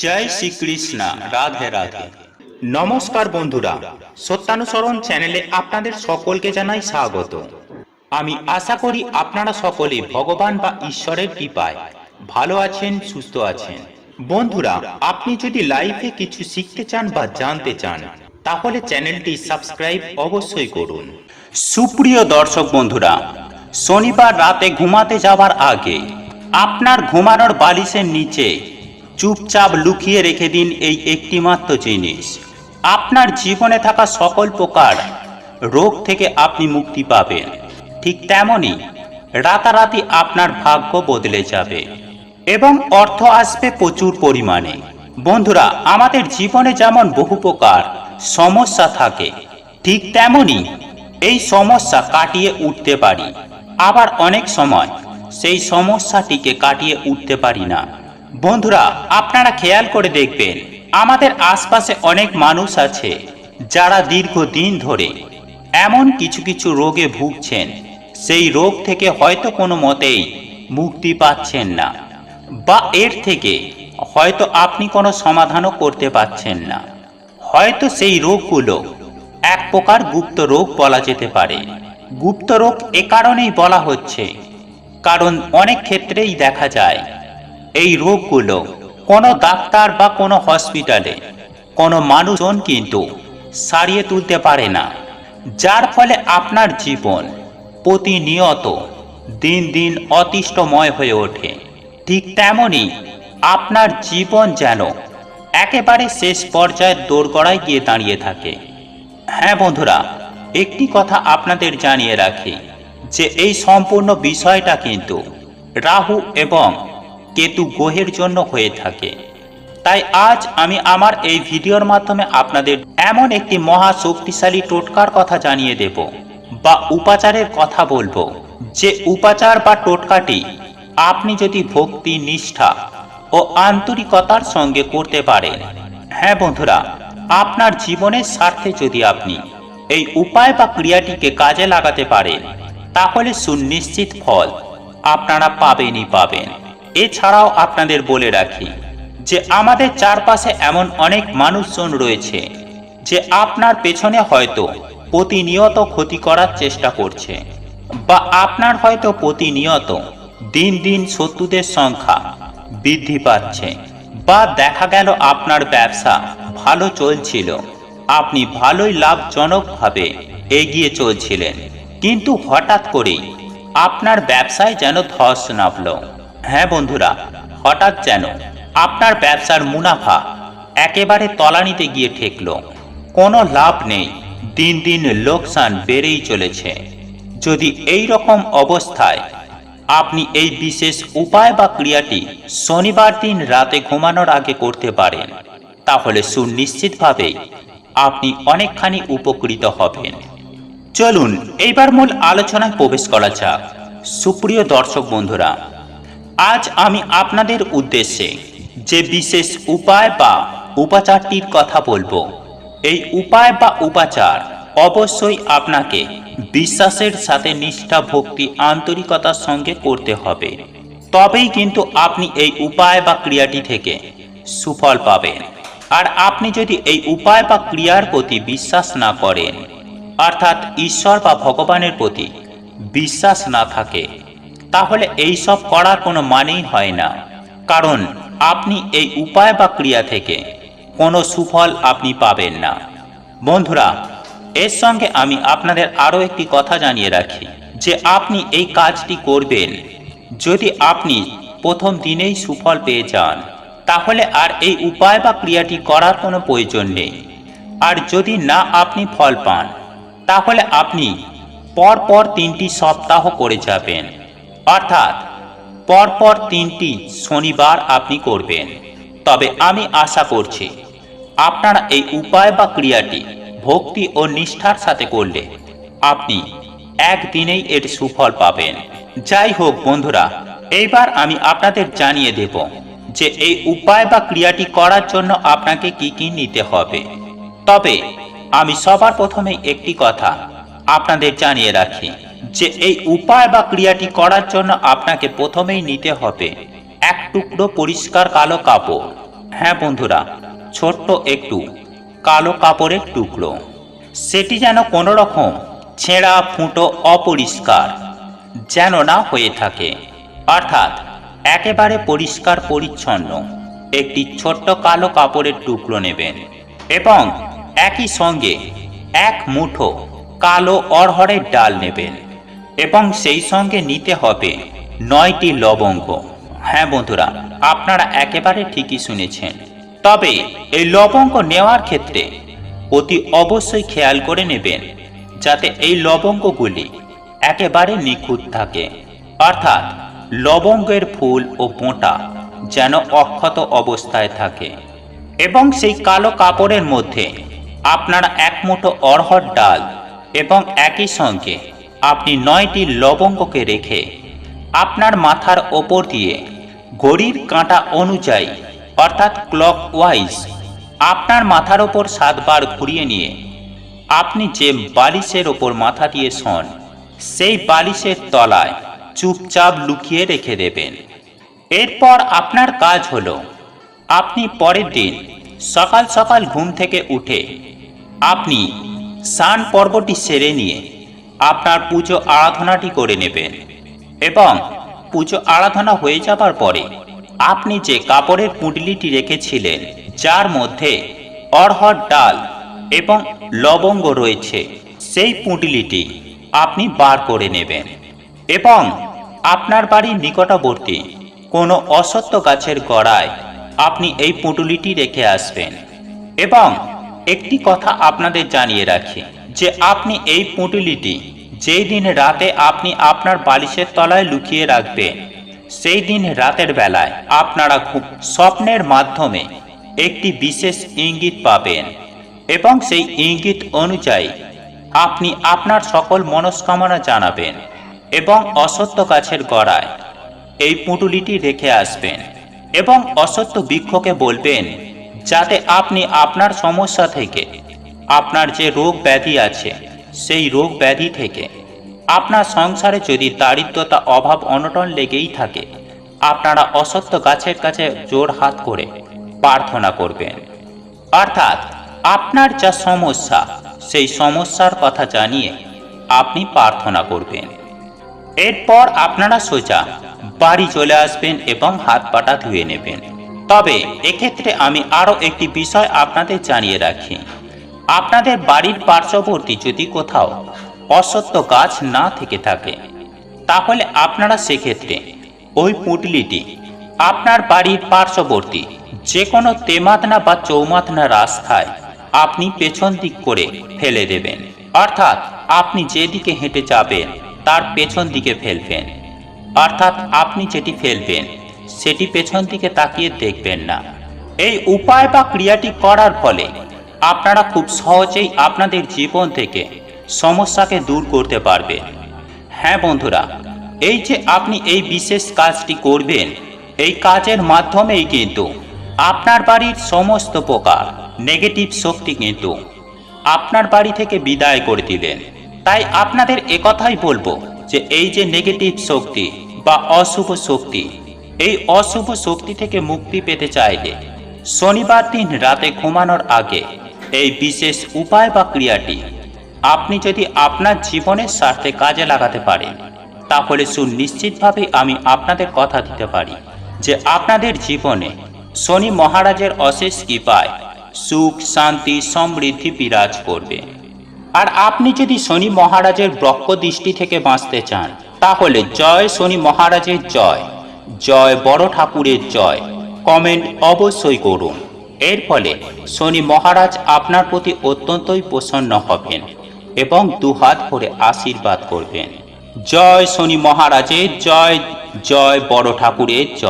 জয় শ্রীকৃষ্ণ, রাধে রাধে। নমস্কার বন্ধুরা, সত্যানুসরণ চ্যানেলে আপনাদের সকলকে জানাই স্বাগত। আমি আশা করি আপনারা সকলে ভগবান বা ঈশ্বরের কৃপায় ভালো আছেন, সুস্থ আছেন। বন্ধুরা, আপনি যদি লাইফে কিছু শিখতে চান বা জানতে চান, তাহলে চ্যানেলটি সাবস্ক্রাইব অবশ্যই করুন। সুপ্রিয় দর্শক বন্ধুরা, শনিবার রাতে ঘুমাতে যাওয়ার আগে আপনার ঘুমানোর বালিশের নিচে চুপচাপ লুকিয়ে রেখে দিন এই একটিমাত্র জিনিস। আপনার জীবনে থাকা সকল প্রকার রোগ থেকে আপনি মুক্তি পাবেন। ঠিক তেমনই রাতারাতি আপনার ভাগ্য বদলে যাবে এবং অর্থ আসবে প্রচুর পরিমাণে। বন্ধুরা, আমাদের জীবনে যেমন বহু প্রকার সমস্যা থাকে, ঠিক তেমনই এই সমস্যা কাটিয়ে উঠতে পারি। আবার অনেক সময় সেই সমস্যাটিকে কাটিয়ে উঠতে পারি না। বন্ধুরা, আপনারা খেয়াল করে দেখবেন, আমাদের আশপাশে অনেক মানুষ আছে যারা দীর্ঘদিন ধরে এমন কিছু কিছু রোগে ভুগছেন। সেই রোগ থেকে হয়তো কোনো মতেই মুক্তি পাচ্ছেন না বা এর থেকে হয়তো আপনি কোনো সমাধানও করতে পারছেন না। হয়তো সেই রোগগুলো এক প্রকার গুপ্ত রোগ বলা যেতে পারে। গুপ্ত রোগ এ কারণেই বলা হচ্ছে, কারণ অনেক ক্ষেত্রেই দেখা যায় এই রোগগুলো কোনো ডাক্তার বা কোনো হসপিটালে কোনো মানুষজন কিন্তু সারিয়ে তুলতে পারে না, যার ফলে আপনার জীবন প্রতিনিয়ত দিন দিন অতিষ্ঠময় হয়ে ওঠে। ঠিক তেমনই আপনার জীবন যেন একেবারে শেষ পর্যায়ে দোরগড়ায় গিয়ে দাঁড়িয়ে থাকে। হ্যাঁ বন্ধুরা, একটি কথা আপনাদের জানিয়ে রাখি যে এই সম্পূর্ণ বিষয়টা কিন্তু রাহু এবং কেতু গ্রহের জন্য হয়ে থাকে। তাই আজ আমি আমার এই ভিডিওর মাধ্যমে আপনাদের এমন একটি মহা শক্তিশালী টোটকার কথা জানিয়ে দেব বা উপাচারের কথা বলব। যে উপাচার বা টোটকাটি আপনি যদি ভক্তি, নিষ্ঠা ও আন্তরিকতার সঙ্গে করতে পারেন হ্যাঁ বন্ধুরা, আপনার জীবনের স্বার্থে যদি আপনি এই উপায় বা ক্রিয়াটিকে কাজে লাগাতে পারেন, তাহলে সুনিশ্চিত ফল আপনারা পাবেনই পাবেন। এছাড়াও আপনাদের বলে রাখি যে আমাদের চারপাশে এমন অনেক মানুষজন রয়েছে যে আপনার পেছনে হয়তো প্রতিনিয়ত ক্ষতি করার চেষ্টা করছে বা আপনার হয়তো প্রতিনিয়ত দিন দিন শত্রুদের সংখ্যা বৃদ্ধি পাচ্ছে বা দেখা গেল আপনার ব্যবসা ভালো চলছিল, আপনি ভালোই লাভজনকভাবে এগিয়ে চলছিলেন। কিন্তু হঠাৎ করেই আপনার ব্যবসায় যেন ধস নামল। হ্যাঁ বন্ধুরা, হঠাৎ যেন আপনার ব্যবসার মুনাফা একেবারে তলানিতে গিয়ে ঠেকল। কোনো লাভ নেই, দিন দিন লোকসান বেড়েই চলেছে। যদি এই রকম অবস্থায় আপনি এই বিশেষ উপায় বা ক্রিয়াটি শনিবার দিন রাতে ঘুমানোর আগে করতে পারেন, তাহলে সুনিশ্চিতভাবেই আপনি অনেকখানি উপকৃত হবেন। চলুন, এইবার মূল আলোচনায় প্রবেশ করা যাক। সুপ্রিয় দর্শক বন্ধুরা আজ আমি আপনাদের উদ্দেশ্যে যে বিশেষ উপায় বা উপাচারটির কথা বলব, এই উপায় বা উপাচার অবশ্যই আপনাকে বিশ্বাসের সাথে নিষ্ঠা ভক্তি আন্তরিকতার সঙ্গে করতে হবে। তবেই কিন্তু আপনি এই উপায় বা ক্রিয়াটি থেকে সুফল পাবেন। আর আপনি যদি এই উপায় বা ক্রিয়ার প্রতি বিশ্বাস না করেন, অর্থাৎ ঈশ্বর বা ভগবানের প্রতি বিশ্বাস না থাকে তাহলে এই সব করার কোনো মানেই হয় না। কারণ আপনি এই উপায় বা ক্রিয়া থেকে কোনো সুফল আপনি পাবেন না। বন্ধুরা, এর সঙ্গে আমি আপনাদের আরও একটি কথা জানিয়ে রাখি যে আপনি এই কাজটি করবেন। যদি আপনি প্রথম দিনেই সুফল পেয়ে যান, তাহলে আর এই উপায় বা ক্রিয়াটি করার কোনো প্রয়োজন নেই। আর যদি না আপনি ফল পান, তাহলে আপনি পর পর তিনটি সপ্তাহ করে যাবেন। অর্থাৎ, পরপর তিনটি শনিবার আপনি করবেন। তবে আমি আশা করছি, আপনারা এই উপায় বা ক্রিয়াটি ভক্তি ও নিষ্ঠার সাথে করলে আপনি একদিনেই এর সুফল পাবেন। যাই হোক বন্ধুরা, এইবার আমি আপনাদের জানিয়ে দেব যে এই উপায় বা ক্রিয়াটি করার জন্য আপনাকে কি কি নিতে হবে। তবে আমি সবার প্রথমে একটি কথা আপনাদের জানিয়ে রাখি। যে এই উপায় বা ক্রিয়াটি করার জন্য আপনাকে প্রথমেই নিতে হবে এক টুকরো পরিষ্কার কালো কাপড়। হ্যাঁ বন্ধুরা, ছোট্ট একটু কালো কাপড়ের টুকরো। সেটি যেন কোনো রকম ছেঁড়া, ফুটো, অপরিষ্কার যেন না হয়ে থাকে। অর্থাৎ একেবারে পরিষ্কার, পরিচ্ছন্ন একটি ছোট্ট কালো কাপড়ের টুকরো নেবেন এবং একই সঙ্গে এক মুঠো কালো অড়হরের ডাল নেবেন। এবং সেই সঙ্গে নিতে হবে নয়টি লবঙ্গ। হ্যাঁ বন্ধুরা, আপনারা একেবারে ঠিকই শুনেছেন। তবে এই লবঙ্গ নেওয়ার ক্ষেত্রে অতি অবশ্যই খেয়াল করে নেবেন, যাতে এই লবঙ্গগুলি একেবারে নিখুঁত থাকে। অর্থাৎ লবঙ্গের ফুল ও বোঁটা যেন অক্ষত অবস্থায় থাকে। এবং সেই কালো কাপড়ের মধ্যে আপনারা এক মুঠো অড়হর ডাল এবং একই সঙ্গে আপনি নয়টি লবঙ্গকে রেখে আপনার মাথার ওপর দিয়ে ঘড়ির কাঁটা অনুযায়ী, অর্থাৎ ক্লক ওয়াইজ আপনার মাথার ওপর সাতবার ঘুরিয়ে নিয়ে আপনি যে বালিশের ওপর মাথা দিয়ে শোন, সেই বালিশের তলায় চুপচাপ লুকিয়ে রেখে দেবেন। এরপর আপনার কাজ হলো, আপনি পরের দিন সকাল সকাল ঘুম থেকে উঠে আপনি স্নান পর্বটি সেরে নিয়ে আপনার পুজো আরাধনাটি করে নেবেন। এবং পুজো আরাধনা হয়ে যাবার পরে আপনি যে কাপড়ের পুঁটলিটি রেখেছিলেন, যার মধ্যে অড়হর ডাল এবং লবঙ্গ রয়েছে, সেই পুঁটলিটি আপনি বার করে নেবেন। এবং আপনার বাড়ির নিকটবর্তী কোনো অসত্য গাছের গড়ায় আপনি এই পুঁটুলিটি রেখে আসবেন। এবং একটি কথা আপনাদের জানিয়ে রাখি। যে আপনি এই পুঁটুলিটি যেই দিন রাতে আপনি আপনার বালিশের তলায় লুকিয়ে রাখবেন সেই দিন রাতের বেলায় আপনারা খুব স্বপ্নের মাধ্যমে একটি বিশেষ ইঙ্গিত পাবেন এবং সেই ইঙ্গিত অনুযায়ী আপনি আপনার সকল মনস্কামনা জানাবেন এবং অসত্য গাছের গড়ায় এই পুঁটুলিটি রেখে আসবেন এবং অসত্য বৃক্ষকে বলবেন, যাতে আপনি আপনার সমস্যা থেকে আপনার যে রোগ ব্যাধি আছে, সেই রোগ ব্যাধি থেকে আপনার সংসারে যদি দারিদ্রতা অভাব অনটন লেগেই থাকে, আপনারা অসত্য গাছের কাছে জোর হাত করে প্রার্থনা করবেন। অর্থাৎ আপনার যা সমস্যা, সেই সমস্যার কথা জানিয়ে আপনি প্রার্থনা করবেন। এরপর আপনারা সোজা বাড়ি চলে আসবেন এবং হাত পাটা ধুয়ে নেবেন। তবে এক্ষেত্রে আমি আরও একটি বিষয় আপনাদের জানিয়ে রাখি। আপনাদের বাড়ির পার্শ্ববর্তী যদি কোথাও অসত্য গাছ না থেকে থাকে, তাহলে আপনারা সেক্ষেত্রে ওই পুঁটলিটি আপনার বাড়ির পার্শ্ববর্তী যে কোনো তেমাতনা বা চৌমাতনা রাস্তায় আপনি পেছন দিক করে ফেলে দেবেন। অর্থাৎ আপনি যেদিকে হেঁটে যাবেন, তার পেছন দিকে ফেলবেন। অর্থাৎ আপনি যেটি ফেলবেন, সেটি পেছন দিকে তাকিয়ে দেখবেন না। এই উপায় বা ক্রিয়াটি করার ফলে আপনারা খুব সহজেই আপনাদের জীবন থেকে সমস্যাকে দূর করতে পারবেন হ্যাঁ বন্ধুরা, এই যে আপনি এই বিশেষ কাজটি করবেন, এই কাজের মাধ্যমেই কিন্তু আপনার বাড়ির সমস্ত প্রকার নেগেটিভ শক্তি কিন্তু আপনার বাড়ি থেকে বিদায় করে দিলেন তাই আপনাদের একথাই বলব যে এই যে নেগেটিভ শক্তি বা অশুভ শক্তি, এই অশুভ শক্তি থেকে মুক্তি পেতে চাইলে শনিবার দিন রাতে ঘুমানোর আগে এই বিশেষ উপায় বা ক্রিয়াটি আপনি যদি আপনার জীবনের স্বার্থে কাজে লাগাতে পারেন, তাহলে সুনিশ্চিতভাবে আমি আপনাদের কথা দিতে পারি যে আপনাদের জীবনে শনি মহারাজের অশেষ কৃপায় সুখ, শান্তি, সমৃদ্ধি বিরাজ করবে। আর আপনি যদি শনি মহারাজের ব্রক্ষ দৃষ্টি থেকে বাঁচতে চান, তাহলে জয় শনি মহারাজের জয় জয় বড় ঠাকুরের জয়। কমেন্ট অবশ্যই করুন। এর ফলে শনি মহারাজ আপনার প্রতি অত্যন্তই প্রসন্ন হবেন এবং দুহাত ভরে আশীর্বাদ করবেন। জয় শনি মহারাজের, জয় জয় বড় ঠাকুরের, জয়।